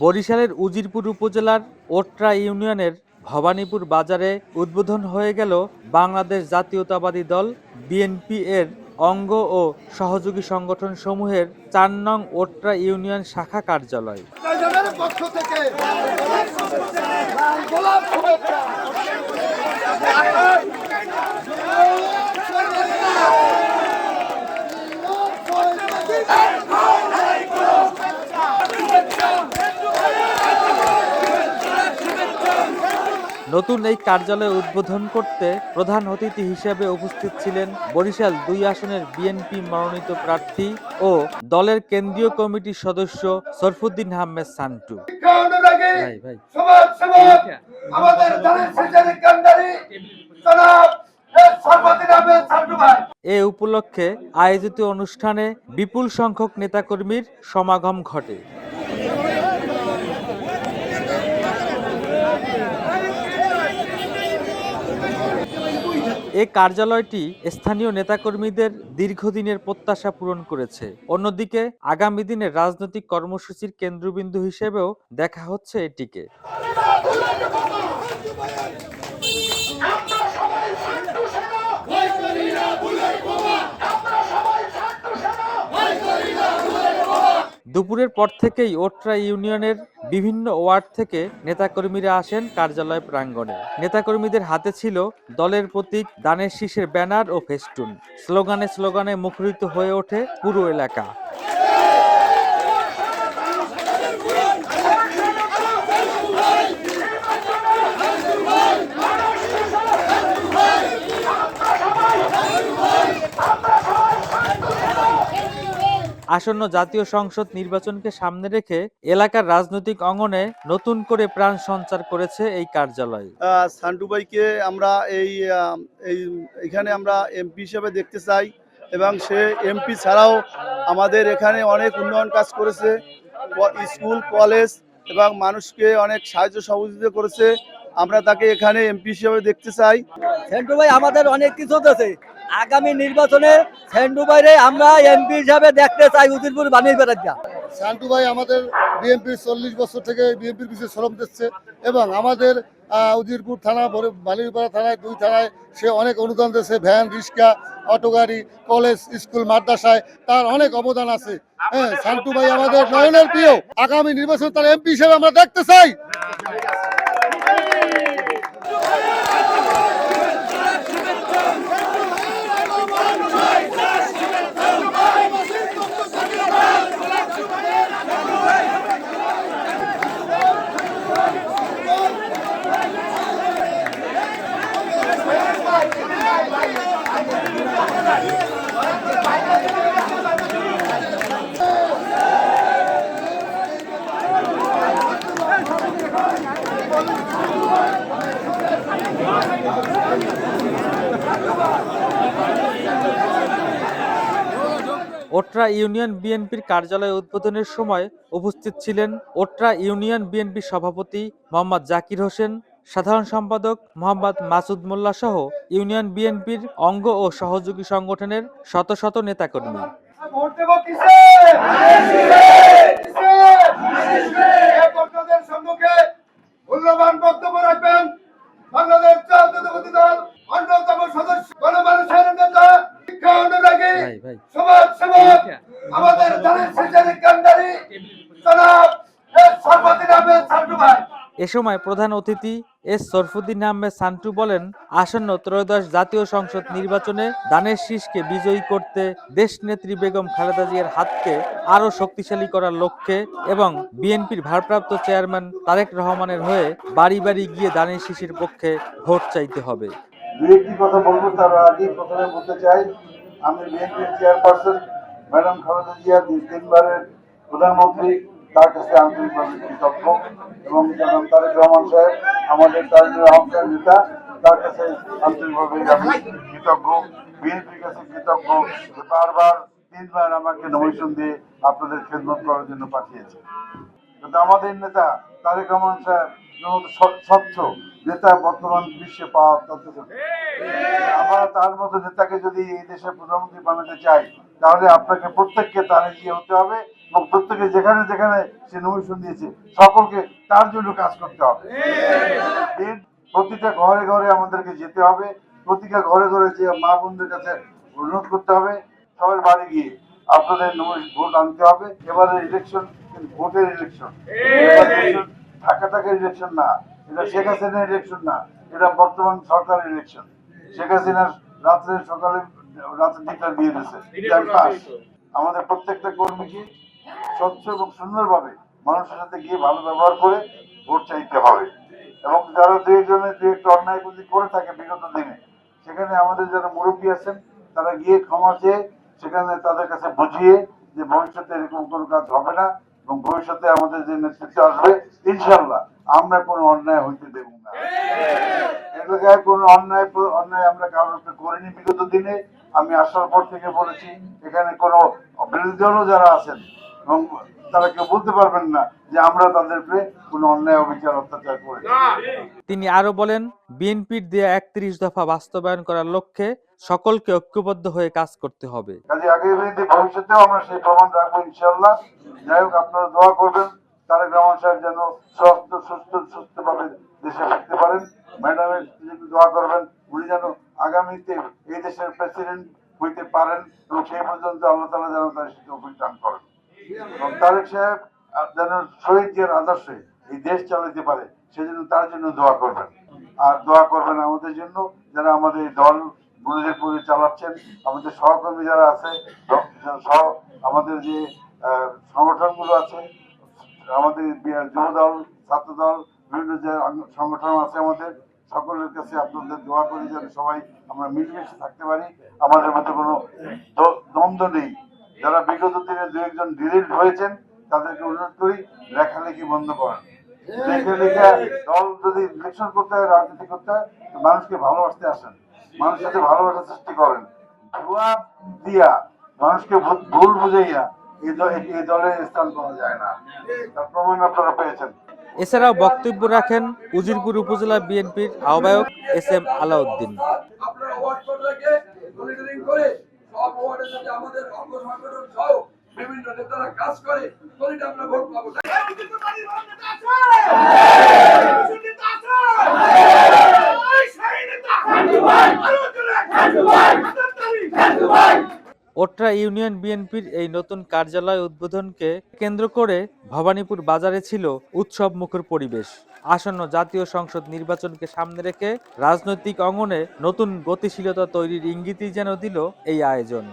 বরিশালের উজিরপুর উপজেলার ওট্রা ইউনিয়নের ভবানীপুর বাজারে উদ্বোধন হয়ে গেল বাংলাদেশ জাতীয়তাবাদী দল বিএনপি এর অঙ্গ ও সহযোগী সংগঠন সমূহের চার নং ওট্রা ইউনিয়ন শাখা কার্যালয়। নতুন এই কার্যালয় উদ্বোধন করতে প্রধান অতিথি হিসেবে উপস্থিত ছিলেন বরিশাল দুই আসনের বিএনপি মনোনীত প্রার্থী ও দলের কেন্দ্রীয় কমিটির সদস্য সরফুদ্দিন আহমেদ সান্টু। ভাই ভাই। এ উপলক্ষে আয়োজিত অনুষ্ঠানে বিপুল সংখ্যক নেতাকর্মীর সমাগম ঘটে। এ কার্যালয়টি স্থানীয় নেতাকর্মীদের দীর্ঘদিনের প্রত্যাশা পূরণ করেছে। অন্যদিকে, আগামী দিনের রাজনৈতিক কর্মসূচির কেন্দ্রবিন্দু হিসেবেও দেখা হচ্ছে এটিকে। দুপুরের পর থেকেই ওট্রা ইউনিয়নের বিভিন্ন ওয়ার্ড থেকে নেতাকর্মীরা আসেন কার্যালয় প্রাঙ্গণে। নেতাকর্মীদের হাতে ছিল দলের প্রতীক দানের শীষের ব্যানার ও ফেস্টুন। স্লোগানে স্লোগানে মুখরিত হয়ে ওঠে পুরো এলাকা। আসন্ন জাতীয় সংসদ নির্বাচনকে সামনে রেখে এলাকার রাজনৈতিক অঙ্গনে নতুন করে প্রাণ সঞ্চার করেছে এই কার্যালয়। ভাইকে আমরা এই এই এখানে আমরা এমপি হিসেবে দেখতে চাই এবং সে এমপি ছাড়াও আমাদের এখানে অনেক উন্নয়ন কাজ করেছে স্কুল কলেজ এবং মানুষকে অনেক সাহায্য সহযোগিতা করেছে। আমরা তাকে এখানে এমপি হিসেবে দেখতে চাই। সেন্টু ভাই আমাদের অনেক কিছু আছে আগামী নির্বাচনে সেন্টু ভাইরে আমরা এমপি হিসাবে দেখতে চাই উদিরপুর বানিয়ে বেড়াচ্ছা শান্টু ভাই আমাদের বিএনপির চল্লিশ বছর থেকে বিএনপির পিছিয়ে শ্রম দিচ্ছে এবং আমাদের আহ, উজিরপুর থানা বালিপাড়া থানায় দুই থানায় সে অনেক অনুদান দিয়েছে ভ্যান রিক্সা অটো গাড়ি কলেজ স্কুল মাদ্রাসায় তার অনেক অবদান আছে। হ্যাঁ শান্টু ভাই আমাদের নয়নের প্রিয়। আগামী নির্বাচন তার এমপি হিসেবে আমরা দেখতে চাই। ওট্রা ইউনিয়ন বিএনপির কার্যালয় উদ্বোধনের সময় উপস্থিত ছিলেন ওট্রা ইউনিয়ন বিএনপির সভাপতি মোহাম্মদ জাকির হোসেন সাধারণ সম্পাদক মোহাম্মদ মাসুদ মোল্লা সহ ইউনিয়ন বিএনপির অঙ্গ ও সহযোগী সংগঠনের শত শত নেতাকর্মী মূল্যবান বক্তব্য রাখবেন বাংলাদেশ জাতীয়তাবাদী দল অন্যতম সদস্য গণমানুষের নেতা শিক্ষা অনুরাগী ভাই ভাই সমাজ সেবক আমাদের দলের শিক্ষার কান্ডারি জনাব এস সর্বদিন আহমেদ সান্টু ভাই এ সময় প্রধান অতিথি এস সরফুদ্দিন আহমেদ সান্টু বলেন, আসন্ন ত্রয়োদশ জাতীয় সংসদ নির্বাচনে দানের শীষকে বিজয়ী করতে দেশনেত্রী বেগম খালেদা জিয়ার হাতকে আরও শক্তিশালী করার লক্ষ্যে এবং বিএনপির ভারপ্রাপ্ত চেয়ারম্যান তারেক রহমানের হয়ে বাড়ি বাড়ি গিয়ে দানের শীষের পক্ষে ভোট চাইতে হবে। দু একটি কথা বলব, তার আগে প্রথমে বলতে চাই, আমি বিএনপির চেয়ারপারসন ম্যাডাম খালেদা জিয়া তিনবারের প্রধানমন্ত্রী তার কাছে আন্তরিকভাবে কৃতজ্ঞ এবং জনাব তারেক রহমান সাহেব, আমাদের তারেক রহমান নেতা, তার কাছে আন্তরিকভাবে আমি কৃতজ্ঞ, বিএনপির কাছে কৃতজ্ঞ বারবার, তিনবার আমাকে নমিশন দিয়ে আপনাদের খেদমত করার জন্য পাঠিয়েছে। আমাদের নেতা তারেক রহমান সাহেব স্বচ্ছ নেতা বর্তমান বিশ্বে পাওয়া অত্যন্ত আমরা তার মতো নেতাকে যদি এই দেশের প্রধানমন্ত্রী বানাতে চাই, তাহলে আপনাকে প্রত্যেককে তার এগিয়ে হতে হবে। এবং প্রত্যেকে যেখানে যেখানে সে নমিশন দিয়েছে, সকলকে তার জন্য কাজ করতে হবে। প্রতিটা ঘরে ঘরে আমাদেরকে যেতে হবে। প্রতিটা ঘরে ঘরে যে মা বোনদের কাছে অনুরোধ করতে হবে, সবার বাড়ি গিয়ে আপনাদের ভোট আনতে হবে। এবারে ইলেকশন ভোটের ইলেকশন ঢাকা টাকার ইলেকশন না, এটা শেখ হাসিনার ইলেকশন না, এটা বর্তমান সরকারের ইলেকশন শেখ হাসিনার রাত্রে সকালে, রাত্রে ডিক্লার দিয়ে দিয়েছে। আমাদের প্রত্যেকটা কর্মীকে স্বচ্ছ এবং সুন্দরভাবে মানুষের সাথে গিয়ে ভালো ব্যবহার করে ভোট চাইতে হবে। এবং যারা দুই জনে দু একটা অন্যায় যদি করে থাকে বিগত দিনে সেখানে আমাদের যারা মুরব্বী আছেন তারা গিয়ে ক্ষমা চেয়ে সেখানে তাদের কাছে বুঝিয়ে যে ভবিষ্যতে এরকম কোনো কাজ হবে না এবং ভবিষ্যতে আমাদের যে নেতৃত্ব আসবে ইনশাল্লাহ আমরা কোনো অন্যায় হইতে দেব না। এলাকায় কোনো অন্যায় অন্যায় আমরা কারোর করিনি বিগত দিনে। আমি আসার পর থেকে বলেছি এখানে কোনো বিরোধী দলও যারা আছেন এবং তারা কেউ বলতে পারবেন না যে আমরা কোনো অন্যায় অবিচার অত্যাচার করেছি তিনি আরও বলেন বিএনপির দেয়া একত্রিশ দফা বাস্তবায়ন করার লক্ষ্যে সকলকে ঐক্যবদ্ধ হয়ে কাজ করতে হবে। কাজে আগে ভবিষ্যতেও আমরা সেই প্রমাণ রাখব ইনশাল্লাহ যাই হোক আপনারা দোয়া করবেন তারেক রহমান সাহেব যেন সুস্থ সুস্থ সুস্থভাবে দেশে থাকতে পারেন। ম্যাডামের দোয়া করবেন উনি যেন আগামীতে এই দেশের প্রেসিডেন্ট হইতে পারেন এবং সেই পর্যন্ত আল্লাহ তালা যেন তার তৌফিক দান করেন এবং তারেক সাহেব যেন শহীদ জিয়ার আদর্শে এই দেশ চালাতে পারে, সেজন্য তার জন্য দোয়া করবেন। আর দোয়া করবেন আমাদের জন্য, যারা আমাদের এই দল বুলুজেরপুরে চালাচ্ছেন, আমাদের সহকর্মী যারা আছে সহ আমাদের যে সংগঠনগুলো আছে, আমাদের বি- যুব দল ছাত্র দল বিভিন্ন যে সংগঠন আছে আমাদের, সকলের কাছে আপনাদের দোয়া করি যেন সবাই আমরা মিলেমিশে থাকতে পারি। আমাদের মধ্যে কোনো দ্বন্দ্ব নেই। যারা বিগত দিনে দু একজন ডিলিট হয়েছেন তাদেরকে অনুরোধ করি লেখালেখি বন্ধ করেন। লেখা লেখা দল যদি ইলেকশন করতে হয় রাজনীতি করতে হয় মানুষকে ভালোবাসতে আসেন। মানুষের সাথে ভালোবাসা সৃষ্টি করেন। ভুয়া দিয়া মানুষকে ভুল বুঝাইয়া এই দল এই দলে স্থান পাওয়া যায় না। তার প্রমাণ আপনারা পেয়েছেন। এছাড়াও বক্তব্য রাখেন উজিরপুর উপজেলা বিএনপির আহ্বায়ক এস এম আলাউদ্দিন। আপনারা ওয়ার্ড রেখে মনিটরিং করে সব আমাদের অঙ্গ সংগঠন সহ বিভিন্ন নেতারা কাজ করে তাহলে আমরা ভোট পাবো। ওট্রা ইউনিয়ন বিএনপির এই নতুন কার্যালয় উদ্বোধনকে কেন্দ্র করে ভবানীপুর বাজারে ছিল উৎসব মুখর পরিবেশ। আসন্ন জাতীয় সংসদ নির্বাচনকে সামনে রেখে রাজনৈতিক অঙ্গনে নতুন গতিশীলতা তৈরির ইঙ্গিতই যেন দিল এই আয়োজন।